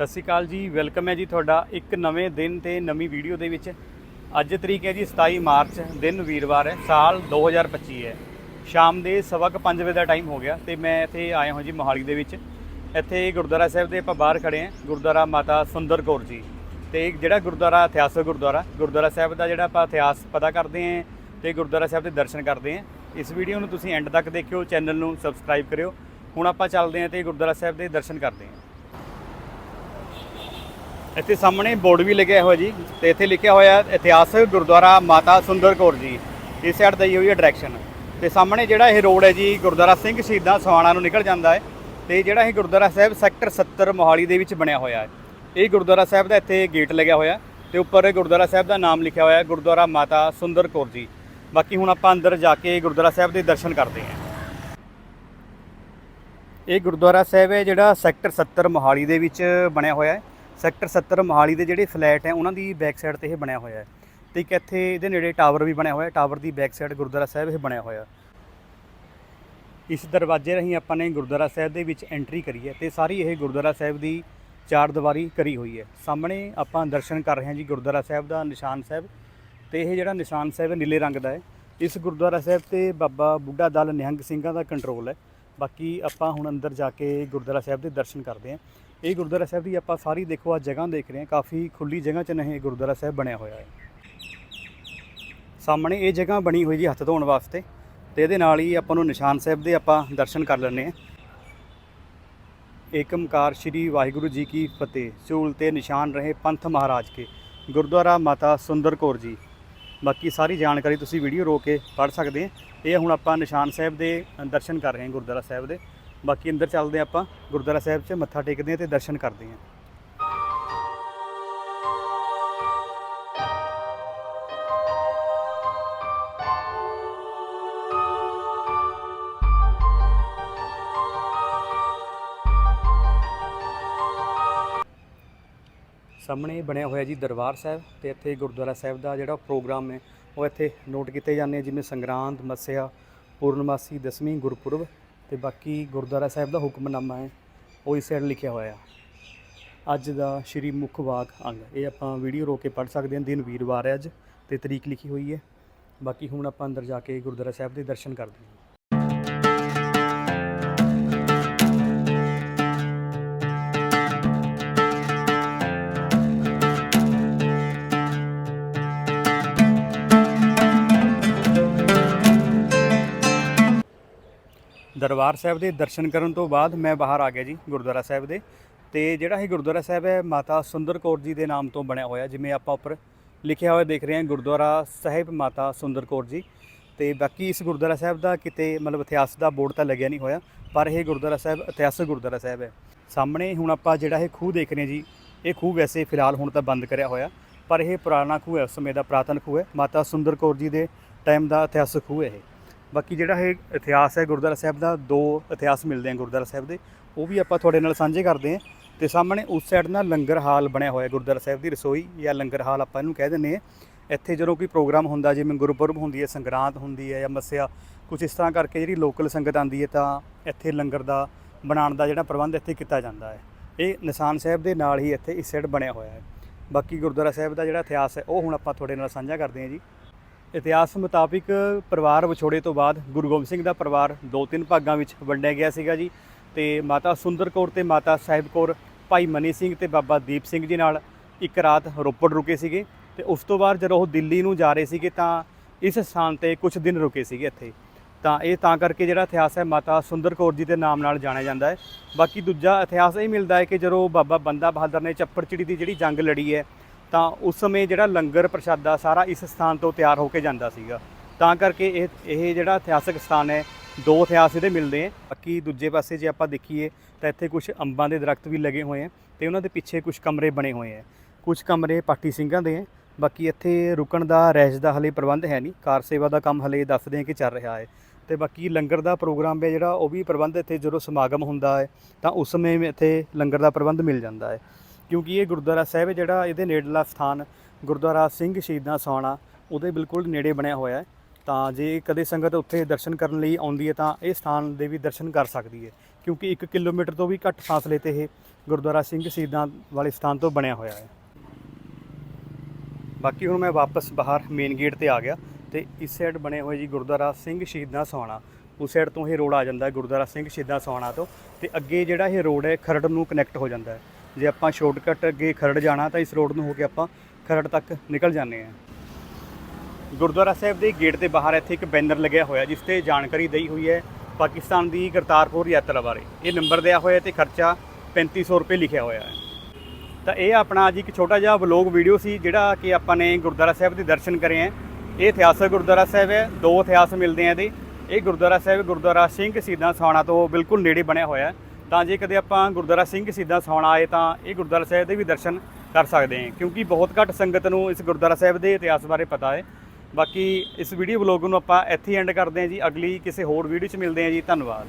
ਸਤਿ ਸ਼੍ਰੀ ਅਕਾਲ ਜੀ, ਵੈਲਕਮ ਹੈ ਜੀ ਤੁਹਾਡਾ ਇੱਕ ਨਵੇਂ ਦਿਨ ਤੇ ਨਵੀਂ ਵੀਡੀਓ ਦੇ ਵਿੱਚ। ਅੱਜ ਤਰੀਕ ਹੈ ਜੀ 27 ਮਾਰਚ, ਦਿਨ ਵੀਰਵਾਰ ਹੈ, ਸਾਲ 2025 ਹੈ। ਸ਼ਾਮ ਦੇ ਸਵਾ ਕੁ ਪੰਜ ਵਜੇ ਦਾ ਟਾਈਮ ਹੋ ਗਿਆ ਤੇ ਮੈਂ ਇੱਥੇ ਆਇਆ ਹਾਂ ਜੀ ਮੋਹਾਲੀ ਦੇ ਵਿੱਚ। ਇੱਥੇ ਗੁਰਦੁਆਰਾ ਸਾਹਿਬ ਦੇ ਆਪਾਂ ਬਾਹਰ ਖੜੇ ਹਾਂ, ਗੁਰਦੁਆਰਾ ਮਾਤਾ ਸੁੰਦਰ ਕੌਰ ਜੀ। ਤੇ ਜਿਹੜਾ ਗੁਰਦੁਆਰਾ, ਇਤਿਹਾਸਕ ਗੁਰਦੁਆਰਾ ਗੁਰਦੁਆਰਾ ਸਾਹਿਬ ਦਾ ਜਿਹੜਾ ਆਪਾਂ ਇਤਿਹਾਸ ਪਤਾ ਕਰਦੇ ਹਾਂ ਤੇ ਗੁਰਦੁਆਰਾ ਸਾਹਿਬ ਦੇ ਦਰਸ਼ਨ ਕਰਦੇ ਹਾਂ, ਇਸ ਵੀਡੀਓ ਨੂੰ ਤੁਸੀਂ ਐਂਡ ਤੱਕ ਦੇਖਿਓ, ਚੈਨਲ ਨੂੰ ਸਬਸਕ੍ਰਾਈਬ ਕਰਿਓ। ਹੁਣ ਆਪਾਂ ਚੱਲਦੇ ਹਾਂ ਤੇ ਗੁਰਦੁਆਰਾ ਸਾਹਿਬ ਦੇ ਦਰਸ਼ਨ ਕਰਦੇ ਹਾਂ। ਇੱਥੇ ਸਾਹਮਣੇ ਬੋਰਡ ਵੀ ਲੱਗਿਆ ਹੋਇਆ ਜੀ ਤੇ ਇੱਥੇ ਲਿਖਿਆ ਹੋਇਆ ਹੈ ਇਤਿਹਾਸਕ ਗੁਰਦੁਆਰਾ ਮਾਤਾ ਸੁੰਦਰ ਕੌਰ ਜੀ। ਇਸ ਸਾਈਡ ਦਈ ਹੋਈ ਹੈ ਡਾਇਰੈਕਸ਼ਨ ਤੇ ਸਾਹਮਣੇ ਜਿਹੜਾ ਇਹ ਰੋਡ ਹੈ ਜੀ, ਗੁਰਦੁਆਰਾ ਸਿੰਘ ਸ਼ਹੀਦਾਂ ਸਵਾਣਾ ਨੂੰ ਨਿਕਲ ਜਾਂਦਾ ਹੈ ਤੇ ਜਿਹੜਾ ਇਹ ਗੁਰਦੁਆਰਾ ਸਾਹਿਬ ਸੈਕਟਰ 70 ਮੋਹਾਲੀ ਦੇ ਵਿੱਚ ਬਣਿਆ ਹੋਇਆ ਹੈ। ਇਹ ਗੁਰਦੁਆਰਾ ਸਾਹਿਬ ਦਾ ਇੱਥੇ ਗੇਟ ਲੱਗਿਆ ਹੋਇਆ ਤੇ ਉੱਪਰ ਗੁਰਦੁਆਰਾ ਸਾਹਿਬ ਦਾ ਨਾਮ ਲਿਖਿਆ ਹੋਇਆ ਹੈ, ਗੁਰਦੁਆਰਾ ਮਾਤਾ ਸੁੰਦਰ ਕੌਰ ਜੀ। ਬਾਕੀ ਹੁਣ ਆਪਾਂ ਅੰਦਰ ਜਾ ਕੇ ਗੁਰਦੁਆਰਾ ਸਾਹਿਬ ਦੇ ਦਰਸ਼ਨ ਕਰਦੇ ਹਾਂ। ਇਹ ਗੁਰਦੁਆਰਾ ਸਾਹਿਬ ਹੈ ਜਿਹੜਾ ਸੈਕਟਰ 70 ਮੋਹਾਲੀ ਦੇ ਵਿੱਚ ਬਣਿਆ ਹੋਇਆ ਹੈ। ਸੈਕਟਰ 70 ਮੋਹਾਲੀ ਦੇ ਜਿਹੜੇ ਫਲੈਟ ਹੈ, ਉਹਨਾਂ ਦੀ ਬੈਕ ਸਾਈਡ ਤੇ ਇਹ ਬਣਿਆ ਹੋਇਆ ਹੈ। ਤੇ ਇੱਕ ਇੱਥੇ ਇਹਦੇ ਨੇੜੇ ਟਾਵਰ ਵੀ ਬਣਿਆ ਹੋਇਆ ਹੈ ਟਾਵਰ ਦੀ ਬੈਕ ਸਾਈਡ ਗੁਰਦੁਆਰਾ ਸਾਹਿਬ ਇਹ ਬਣਿਆ ਹੋਇਆ ਇਸ ਦਰਵਾਜ਼ੇ ਰਾਹੀਂ ਆਪਾਂ ਨੇ ਗੁਰਦੁਆਰਾ ਸਾਹਿਬ ਦੇ ਵਿੱਚ ਐਂਟਰੀ ਕਰੀ ਹੈ ਤੇ ਸਾਰੀ ਇਹ ਗੁਰਦੁਆਰਾ ਸਾਹਿਬ ਦੀ ਚਾਰ ਦੀਵਾਰੀ ਕਰੀ ਹੋਈ ਹੈ। ਸਾਹਮਣੇ ਆਪਾਂ ਦਰਸ਼ਨ ਕਰ ਰਹੇ ਹਾਂ ਜੀ ਗੁਰਦੁਆਰਾ ਸਾਹਿਬ ਦਾ ਨਿਸ਼ਾਨ ਸਾਹਿਬ ਤੇ ਇਹ ਜਿਹੜਾ ਨਿਸ਼ਾਨ ਸਾਹਿਬ ਨੀਲੇ ਰੰਗ ਦਾ ਹੈ। ਇਸ ਗੁਰਦੁਆਰਾ ਸਾਹਿਬ ਤੇ ਬਾਬਾ ਬੁੱਢਾ ਦਲ ਨਿਹੰਗ ਸਿੰਘਾਂ ਦਾ ਕੰਟਰੋਲ ਹੈ। ਬਾਕੀ ਆਪਾਂ ਹੁਣ ਅੰਦਰ ਜਾ ਕੇ ਗੁਰਦੁਆਰਾ ਸਾਹਿਬ ਦੇ ਦਰਸ਼ਨ ਕਰਦੇ ਹਾਂ। ਇਹ ਗੁਰਦੁਆਰਾ ਸਾਹਿਬ ਦੀ ਆਪਾਂ ਸਾਰੀ ਦੇਖੋ ਆ ਜਗ੍ਹਾ ਦੇਖ ਰਹੇ ਹਾਂ। ਕਾਫੀ ਖੁੱਲੀ ਜਗ੍ਹਾ 'ਚ ਨਹੀਂ ਗੁਰਦੁਆਰਾ ਸਾਹਿਬ ਬਣਿਆ ਹੋਇਆ ਹੈ। ਸਾਹਮਣੇ ਇਹ ਜਗ੍ਹਾ ਬਣੀ ਹੋਈ ਜੀ ਹੱਥ ਧੋਣ ਵਾਸਤੇ ਤੇ ਇਹਦੇ ਨਾਲ ਹੀ ਆਪਾਂ ਨੂੰ ਨਿਸ਼ਾਨ ਸਾਹਿਬ ਦੇ ਆਪਾਂ ਦਰਸ਼ਨ ਕਰ ਲੈਂਦੇ ਹਾਂ। ਏਕਮਕਾਰ ਸ਼੍ਰੀ ਵਾਹਿਗੁਰੂ ਜੀ ਕੀ ਫਤਿਹ। ਝੂਲ ਤੇ ਨਿਸ਼ਾਨ ਰਹੇ ਪੰਥ ਮਹਾਰਾਜ ਕੇ। ਗੁਰਦੁਆਰਾ ਮਾਤਾ ਸੁੰਦਰ ਕੌਰ ਜੀ। ਬਾਕੀ ਸਾਰੀ ਜਾਣਕਾਰੀ ਤੁਸੀਂ ਵੀਡੀਓ ਰੋਕ ਕੇ ਪੜ੍ਹ ਸਕਦੇ ਹੋ। ਇਹ ਹੁਣ ਆਪਾਂ ਨਿਸ਼ਾਨ ਸਾਹਿਬ ਦੇ ਦਰਸ਼ਨ ਕਰ ਰਹੇ ਹਾਂ ਗੁਰਦੁਆਰਾ ਸਾਹਿਬ ਦੇ। ਬਾਕੀ ਅੰਦਰ ਚੱਲਦੇ ਹਾਂ ਆਪਾਂ, ਗੁਰਦੁਆਰਾ ਸਾਹਿਬ 'ਚ ਮੱਥਾ ਟੇਕਦੇ ਹਾਂ ਤੇ ਦਰਸ਼ਨ ਕਰਦੇ ਹਾਂ। ਸਾਹਮਣੇ ਬਣਿਆ ਹੋਇਆ ਜੀ ਦਰਬਾਰ ਸਾਹਿਬ ਤੇ ਇੱਥੇ ਗੁਰਦੁਆਰਾ ਸਾਹਿਬ ਦਾ ਜਿਹੜਾ ਪ੍ਰੋਗਰਾਮ ਹੈ, ਉਹ ਇੱਥੇ ਨੋਟ ਕੀਤੇ ਜਾਂਦੇ ਜਿਵੇਂ ਸੰਗਰਾਂਦ, ਮੱਸਿਆ, ਪੂਰਨਮਾਸੀ, ਦਸਵੀਂ, ਗੁਰਪੁਰਬ। ਤੇ ਬਾਕੀ ਗੁਰਦੁਆਰਾ ਸਾਹਿਬ ਦਾ ਹੁਕਮਨਾਮਾ ਹੈ, ਉਹ ਇਸ ਸਾਈਡ ਲਿਖਿਆ ਹੋਇਆ। ਅੱਜ ਦਾ ਸ਼੍ਰੀ ਮੁੱਖ ਵਾਕ ਅੰਗ, ਇਹ ਆਪਾਂ ਵੀਡੀਓ ਰੋਕ ਕੇ ਪੜ੍ਹ ਸਕਦੇ ਹਾਂ। ਦਿਨ ਵੀਰਵਾਰ ਹੈ ਅੱਜ ਤੇ ਤਰੀਕ ਲਿਖੀ ਹੋਈ ਹੈ। ਬਾਕੀ ਹੁਣ ਆਪਾਂ ਅੰਦਰ ਜਾ ਕੇ ਗੁਰਦੁਆਰਾ ਸਾਹਿਬ ਦੇ ਦਰਸ਼ਨ ਕਰਦੇ ਹਾਂ। ਦਰਬਾਰ ਸਾਹਿਬ ਦੇ ਦਰਸ਼ਨ ਕਰਨ ਤੋਂ ਬਾਅਦ ਮੈਂ ਬਾਹਰ ਆ ਗਿਆ ਜੀ ਗੁਰਦੁਆਰਾ ਸਾਹਿਬ ਦੇ। ਤੇ ਜਿਹੜਾ ਇਹ ਗੁਰਦੁਆਰਾ ਸਾਹਿਬ ਹੈ, ਮਾਤਾ ਸੁੰਦਰ ਕੌਰ ਜੀ ਦੇ ਨਾਮ ਤੋਂ ਬਣਿਆ ਹੋਇਆ, ਜਿਵੇਂ ਆਪਾਂ ਉੱਪਰ ਲਿਖਿਆ ਹੋਇਆ ਦੇਖ ਰਹੇ ਹਾਂ, ਗੁਰਦੁਆਰਾ ਸਾਹਿਬ ਮਾਤਾ ਸੁੰਦਰ ਕੌਰ ਜੀ। ਤੇ ਬਾਕੀ ਇਸ ਗੁਰਦੁਆਰਾ ਸਾਹਿਬ ਦਾ ਕਿਤੇ ਮਤਲਬ ਇਤਿਹਾਸ ਦਾ ਬੋਰਡ ਤਾਂ ਲੱਗਿਆ ਨਹੀਂ ਹੋਇਆ, ਪਰ ਇਹ ਗੁਰਦੁਆਰਾ ਸਾਹਿਬ ਇਤਿਹਾਸਕ ਗੁਰਦੁਆਰਾ ਸਾਹਿਬ ਹੈ। ਸਾਹਮਣੇ ਹੁਣ ਆਪਾਂ ਜਿਹੜਾ ਇਹ ਖੂਹ ਦੇਖ ਰਹੇ ਜੀ, ਇਹ ਖੂਹ ਵੈਸੇ ਫਿਲਹਾਲ ਹੁਣ ਤਾਂ ਬੰਦ ਕਰਿਆ ਹੋਇਆ, ਪਰ ਇਹ ਪੁਰਾਣਾ ਖੂਹ ਹੈ, ਉਸ ਸਮੇਂ ਦਾ ਪੁਰਾਤਨ ਖੂਹ ਹੈ। ਮਾਤਾ ਸੁੰਦਰ ਕੌਰ ਜੀ ਦੇ ਟਾਈਮ ਦਾ ਇਤਿਹਾਸਕ ਖੂਹ ਹੈ ਇਹ। ਬਾਕੀ ਜਿਹੜਾ ਇਹ ਇਤਿਹਾਸ ਹੈ ਗੁਰਦੁਆਰਾ ਸਾਹਿਬ ਦਾ, ਦੋ ਇਤਿਹਾਸ ਮਿਲਦੇ ਆ ਗੁਰਦੁਆਰਾ ਸਾਹਿਬ ਦੇ, ਉਹ ਵੀ ਆਪਾਂ ਤੁਹਾਡੇ ਨਾਲ ਸਾਂਝੇ ਕਰਦੇ ਹਾਂ। ਤੇ ਸਾਹਮਣੇ ਉਸ ਸਾਈਡ ਨਾਲ ਲੰਗਰ ਹਾਲ ਬਣਿਆ ਹੋਇਆ ਗੁਰਦੁਆਰਾ ਸਾਹਿਬ ਦੀ ਰਸੋਈ ਜਾਂ ਲੰਗਰ ਹਾਲ ਆਪਾਂ ਇਹਨੂੰ ਕਹਿ ਦਿੰਦੇ ਆ ਇੱਥੇ ਜਦੋਂ ਕੋਈ ਪ੍ਰੋਗਰਾਮ ਹੁੰਦਾ, ਜਿਵੇਂ ਗੁਰਪੁਰਬ ਹੁੰਦੀ ਹੈ, ਸੰਗਰਾਂਦ ਹੁੰਦੀ ਹੈ ਜਾਂ ਮੱਸਿਆ ਕੁਝ ਇਸ ਤਰ੍ਹਾਂ ਕਰਕੇ ਜਿਹੜੀ ਲੋਕਲ ਸੰਗਤ ਆਂਦੀ ਹੈ ਤਾਂ ਇੱਥੇ ਲੰਗਰ ਦਾ ਬਣਾਉਣ ਦਾ ਜਿਹੜਾ ਪ੍ਰਬੰਧ ਇੱਥੇ ਕੀਤਾ ਜਾਂਦਾ ਹੈ। ਇਹ ਨਿਸ਼ਾਨ ਸਾਹਿਬ ਦੇ ਨਾਲ ਹੀ ਇੱਥੇ ਇਸ ਸਾਈਡ ਬਣਿਆ ਹੋਇਆ ਹੈ। ਬਾਕੀ ਗੁਰਦੁਆਰਾ ਸਾਹਿਬ ਦਾ ਜਿਹੜਾ ਇਤਿਹਾਸ ਹੈ, ਉਹ ਹੁਣ ਆਪਾਂ ਤੁਹਾਡੇ ਨਾਲ ਸਾਂਝਾ ਕਰਦੇ ਹਾਂ ਜੀ। ਇਤਿਹਾਸ ਮੁਤਾਬਿਕ ਪਰਿਵਾਰ ਵਿਛੋੜੇ ਤੋਂ ਬਾਅਦ ਗੁਰੂ ਗੋਬਿੰਦ ਸਿੰਘ ਦਾ ਪਰਿਵਾਰ ਦੋ ਤਿੰਨ ਭਾਗਾਂ ਵਿੱਚ ਵੰਡਿਆ ਗਿਆ ਸੀਗਾ ਜੀ ਤੇ ਮਾਤਾ ਸੁੰਦਰ ਕੌਰ ਤੇ ਮਾਤਾ ਸਾਹਿਬ ਕੌਰ, ਭਾਈ ਮਨੀ ਸਿੰਘ ਤੇ ਬਾਬਾ ਦੀਪ ਸਿੰਘ ਜੀ ਨਾਲ ਇੱਕ ਰਾਤ ਰੋਪੜ ਰੁਕੇ ਸੀਗੇ ਤੇ ਉਸ ਤੋਂ ਬਾਅਦ ਜਦੋਂ ਉਹ ਦਿੱਲੀ ਨੂੰ ਜਾ ਰਹੇ ਸੀਗੇ ਤਾਂ ਇਸ ਸਥਾਨ ਤੇ ਕੁਝ ਦਿਨ ਰੁਕੇ ਸੀਗੇ ਇੱਥੇ। ਤਾਂ ਇਹ ਤਾਂ ਕਰਕੇ ਜਿਹੜਾ ਇਤਿਹਾਸ ਹੈ ਮਾਤਾ ਸੁੰਦਰ ਕੌਰ ਜੀ ਦੇ ਨਾਮ ਨਾਲ ਜਾਣਿਆ ਜਾਂਦਾ ਹੈ। ਬਾਕੀ ਦੂਜਾ ਇਤਿਹਾਸ ਇਹ ਮਿਲਦਾ ਹੈ ਕਿ ਜਦੋਂ ਬਾਬਾ ਬੰਦਾ ਬਹਾਦਰ ਨੇ ਚੱਪੜਚਿੜੀ ਦੀ ਜਿਹੜੀ ਜੰਗ ਲੜੀ ਹੈ ਤਾਂ ਉਸ ਸਮੇਂ ਜਿਹੜਾ ਲੰਗਰ ਪ੍ਰਸ਼ਾਦਾ ਸਾਰਾ ਇਸ ਸਥਾਨ ਤੋਂ ਤਿਆਰ ਹੋ ਕੇ ਜਾਂਦਾ ਸੀਗਾ। ਤਾਂ ਕਰਕੇ ਇਹ ਇਹ ਜਿਹੜਾ ਇਤਿਹਾਸਕ ਸਥਾਨ ਹੈ, ਦੋ ਇਤਿਹਾਸ ਇਹਦੇ ਮਿਲਦੇ ਆ ਬਾਕੀ ਦੂਜੇ ਪਾਸੇ ਜੇ ਆਪਾਂ ਦੇਖੀਏ ਤਾਂ ਇੱਥੇ ਕੁਝ ਅੰਬਾਂ ਦੇ ਦਰਖਤ ਵੀ ਲੱਗੇ ਹੋਏ ਆ ਤੇ ਉਹਨਾਂ ਦੇ ਪਿੱਛੇ ਕੁਝ ਕਮਰੇ ਬਣੇ ਹੋਏ ਆ ਕੁਝ ਕਮਰੇ ਪਾਟੀ ਸਿੰਘਾਂ ਦੇ ਆ ਬਾਕੀ ਇੱਥੇ ਰੁਕਣ ਦਾ, ਰਹਿਸ਼ ਦਾ ਹਲੇ ਪ੍ਰਬੰਧ ਹੈ ਨਹੀਂ। ਕਾਰ ਸੇਵਾ ਦਾ ਕੰਮ ਹਲੇ ਦੱਸਦੇ ਆ ਕਿ ਚੱਲ ਰਿਹਾ ਹੈ। ਤੇ ਬਾਕੀ ਲੰਗਰ ਦਾ ਪ੍ਰੋਗਰਾਮ ਹੈ ਜਿਹੜਾ, ਉਹ ਵੀ ਪ੍ਰਬੰਧ ਇੱਥੇ ਜਦੋਂ ਸਮਾਗਮ ਹੁੰਦਾ ਹੈ, ਤਾਂ ਉਸ ਸਮੇਂ ਵੀ ਇੱਥੇ ਲੰਗਰ ਦਾ ਪ੍ਰਬੰਧ ਮਿਲ ਜਾਂਦਾ ਹੈ। ਕਿਉਂਕਿ ਇਹ ਗੁਰਦੁਆਰਾ ਸਾਹਿਬ ਹੈ ਜਿਹੜਾ ਇਹਦੇ ਨੇੜਲਾ ਸਥਾਨ ਗੁਰਦੁਆਰਾ ਸਿੰਘ ਸ਼ਹੀਦਾਂ ਸੋਣਾ ਉਹਦੇ ਬਿਲਕੁਲ ਨੇੜੇ ਬਣਿਆ ਹੋਇਆ ਹੈ। ਤਾਂ ਜੇ ਕਦੇ ਸੰਗਤ ਉੱਥੇ ਦਰਸ਼ਨ ਕਰਨ ਲਈ ਆਉਂਦੀ ਹੈ ਤਾਂ ਇਹ ਸਥਾਨ ਦੇ ਵੀ ਦਰਸ਼ਨ ਕਰ ਸਕਦੀ ਹੈ, ਕਿਉਂਕਿ 1 ਕਿਲੋਮੀਟਰ ਤੋਂ ਵੀ ਘੱਟ ਫਾਸਲੇ ਤੇ ਇਹ ਗੁਰਦੁਆਰਾ ਸਿੰਘ ਸ਼ਹੀਦਾਂ ਵਾਲੇ ਸਥਾਨ ਤੋਂ ਬਣਿਆ ਹੋਇਆ ਹੈ। ਬਾਕੀ ਹੁਣ ਮੈਂ ਵਾਪਸ ਬਾਹਰ ਮੇਨ ਗੇਟ ਤੇ ਆ ਗਿਆ ਤੇ ਇਸ ਸਾਈਡ ਬਣੇ ਹੋਏ ਜੀ ਗੁਰਦੁਆਰਾ ਸਿੰਘ ਸ਼ਹੀਦਾਂ ਸੋਹਾਣਾ ਉਸ ਸਾਈਡ ਤੋਂ ਇਹ ਰੋਡ ਆ ਜਾਂਦਾ ਹੈ ਗੁਰਦੁਆਰਾ ਸਿੰਘ ਸ਼ਹੀਦਾਂ ਸੋਹਾਣਾ ਤੋਂ ਤੇ ਅੱਗੇ ਜਿਹੜਾ ਇਹ ਰੋਡ ਹੈ ਖਰੜ ਨੂੰ ਕਨੈਕਟ ਹੋ ਜਾਂਦਾ ਹੈ। ਜੇ ਆਪਾਂ ਸ਼ਾਰਟਕਟ ਅੱਗੇ ਖਰੜ ਜਾਣਾ ਤਾਂ ਇਸ ਰੋਡ ਨੂੰ ਹੋ ਕੇ ਆਪਾਂ ਖਰੜ ਤੱਕ ਨਿਕਲ ਜਾਂਦੇ ਹਾਂ। ਗੁਰਦੁਆਰਾ ਸਾਹਿਬ ਦੇ ਗੇਟ ਦੇ ਬਾਹਰ ਇੱਥੇ ਇੱਕ ਬੈਨਰ ਲੱਗਿਆ ਹੋਇਆ ਜਿਸ ਤੇ ਜਾਣਕਾਰੀ ਦਈ ਹੋਈ ਹੈ ਪਾਕਿਸਤਾਨ ਦੀ ਕਰਤਾਰਪੁਰ ਯਾਤਰਾ ਬਾਰੇ। ਇਹ ਨੰਬਰ ਦਿਆ ਹੋਇਆ ਤੇ ਖਰਚਾ 3500 ਰੁਪਏ ਲਿਖਿਆ ਹੋਇਆ ਹੈ। ਤਾਂ ਇਹ ਆਪਣਾ ਅੱਜ ਇੱਕ ਛੋਟਾ ਜਿਹਾ ਵਲੌਗ ਵੀਡੀਓ ਸੀ ਜਿਹੜਾ ਕਿ ਆਪਾਂ ਨੇ ਗੁਰਦੁਆਰਾ ਸਾਹਿਬ ਦੇ ਦਰਸ਼ਨ ਕਰੇ ਹੈ। ਇਹ ਇਤਿਹਾਸਕ ਗੁਰਦੁਆਰਾ ਸਾਹਿਬ ਹੈ, ਦੋ ਇਤਿਹਾਸ ਮਿਲਦੇ ਆ ਇਹਦੇ। ਇਹ ਗੁਰਦੁਆਰਾ ਸਾਹਿਬ ਗੁਰਦੁਆਰਾ ਸਿੰਘ ਸ਼ਹੀਦਾਂ ਸਾਣਾ ਤੋਂ ਬਿਲਕੁਲ ਨੇੜੇ ਬਣਿਆ ਹੋਇਆ ਹੈ। ਤਾਂ ਜੇ ਕਦੇ ਆਪਾਂ ਗੁਰਦੁਆਰਾ ਸਿੰਘ ਸ਼ਹੀਦਾਂ ਸੋਹਾਣਾ ਆਏ ਤਾਂ ਇਹ ਗੁਰਦੁਆਰਾ ਸਾਹਿਬ ਦੇ ਵੀ ਦਰਸ਼ਨ ਕਰ ਸਕਦੇ ਹਾਂ, ਕਿਉਂਕਿ ਬਹੁਤ ਘੱਟ ਸੰਗਤ ਨੂੰ ਇਸ ਗੁਰਦੁਆਰਾ ਸਾਹਿਬ ਦੇ ਇਤਿਹਾਸ ਬਾਰੇ ਪਤਾ ਹੈ। ਬਾਕੀ ਇਸ ਵੀਡੀਓ ਵਲੌਗ ਨੂੰ ਆਪਾਂ ਇੱਥੇ ਐਂਡ ਕਰਦੇ ਹਾਂ ਜੀ। ਅਗਲੀ ਕਿਸੇ ਹੋਰ ਵੀਡੀਓ 'ਚ ਮਿਲਦੇ ਹਾਂ ਜੀ। ਧੰਨਵਾਦ।